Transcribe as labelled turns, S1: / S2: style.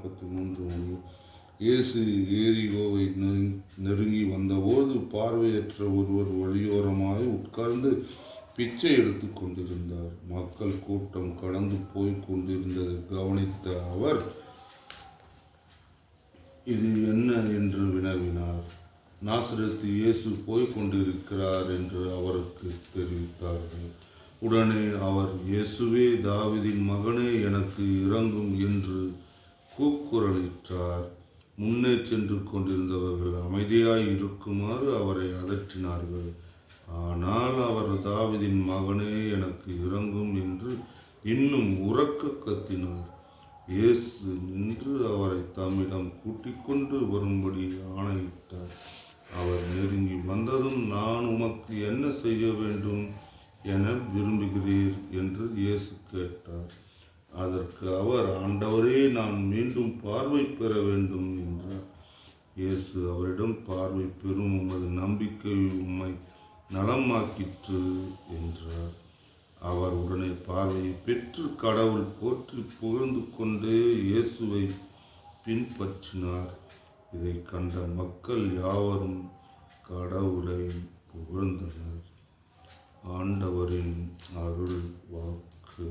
S1: நாற்பத்தி மூன்று மணி இயேசு ஏரிகோவை நெருங்கி வந்தபோது பார்வையற்ற ஒருவர் வழியோரமாய் உட்கார்ந்து பிச்சை எடுத்து கொண்டிருந்தார். மக்கள் கூட்டம் கடந்து போய் கொண்டிருந்ததை கவனித்த அவர் இது என்ன? என்று வினவினார். நாசிரத்து இயேசு போய் கொண்டிருக்கிறார் என்று அவருக்கு தெரிவித்தார்கள். உடனே அவர் இயேசுவே தாவிதின் மகனே எனக்கு இறங்கும் என்று கூக்குரலிட்டார். முன்னே சென்று கொண்டிருந்தவர்கள் அமைதியாய் இருக்குமாறு அவரை அதற்றினார்கள். ஆனால் அவர் தாவிதின் மகனே எனக்கு இறங்கும் என்று இன்னும் உறக்க கத்தினார். இயேசு நின்று அவரை தம்மிடம் கூட்டிக் கொண்டு வரும்படி ஆணையிட்டார். அவர் நெருங்கி வந்ததும் நான் உமக்கு என்ன செய்ய வேண்டும் என விரும்புகிறீர் என்று இயேசு கேட்டார். அதற்கு அவர் ஆண்டவரே நான் மீண்டும் பார்வை பெற வேண்டும் என்றார் இயேசு அவரிடம் பார்வை பெறும் உமது நம்பிக்கை உம்மை நலமாக்கிற்று என்றார். அவர் உடனே பார்வையை பெற்று கடவுள் போற்றி புகழ்ந்து கொண்டே இயேசுவை பின்பற்றினார். இதை கண்ட மக்கள் யாவரும் கடவுளை புகழ்ந்தனர். ஆண்டவரின் அருள் வாக்கு